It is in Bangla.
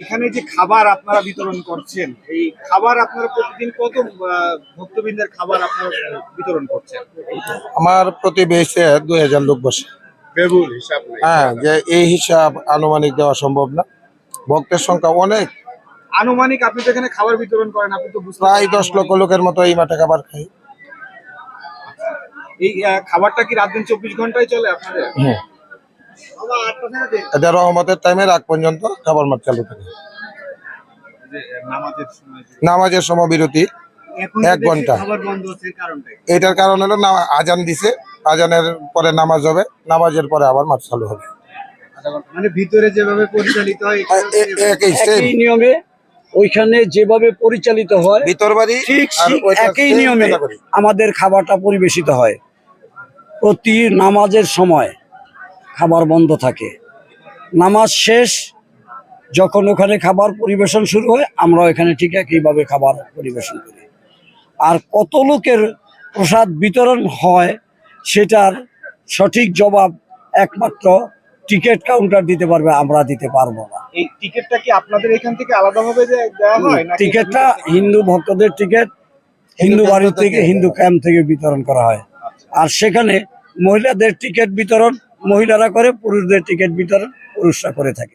এখানে যে খাবার আপনারা বিতরণ করছেন এই খাবার আপনারা প্রতিদিন কত আহ, ভক্তবৃন্দের খাবার আপনারা বিতরণ করছেন? আমার প্রতি বেসে দুই হাজার লোক বসে। হ্যাঁ যে এই হিসাব আনুমানিক দেওয়া সম্ভব না। ভক্তের সংখ্যা অনেক। আনুমানিক আপনি তো এখানে খাবার বিতরণ করেন আপনি তো প্রায় দশ লক্ষ লোকের মতো এই মাঠে খাবার খাই। এই খাবারটা কি রাত দিন চব্বিশ ঘন্টায় চলে আপনাদের? হুম। এটা রহমতের টাইমে রাত পর্যন্ত খাবার মাঠ চালু থাকে। নামাজের সময় যে- নামাজের সময় বিরতি এক ঘণ্টা। এটার কারণ হলো আজান দিছে আজানের পরে নামাজ হবে নামাজের পরে আবার মাঠ চালু হবে। মানে ভিতরে যেভাবে পরিচালিত হয় একই নিয়মে ওইখানে যেভাবে পরিচালিত হয় ভিতর বাড়ি ঠিক একই নিয়মে আমাদের খাবারটা পরিবেশিত হয়। প্রতি নামাজের সময় খাবার বন্ধ থাকে। নামাজ শেষ যখন ওখানে খাবার পরিবেশন শুরু হয় আমরা এখানে ঠিক একইভাবে খাবার পরিবেশন করি। আর কত লোকের প্রসাদ বিতরণ হয় সেটার সঠিক জবাব একমাত্র টিকিট কাউন্টার দিতে পারবে আমরা দিতে পারব না। এই টিকিটটা কি আপনাদের এখান থেকে আলাদাভাবে দেওয়া হয় টিকিটটা হিন্দু ভক্তদের? টিকিট হিন্দু বাড়ি থেকে থেকে। হিন্দু ক্যাম্প থেকে বিতরণ করা হয়। আর সেখানে মহিলাদের টিকিট বিতরণ মহিলারা করে পুরুষদের টিকিট বিতরণ পুরুষরা করে থাকে।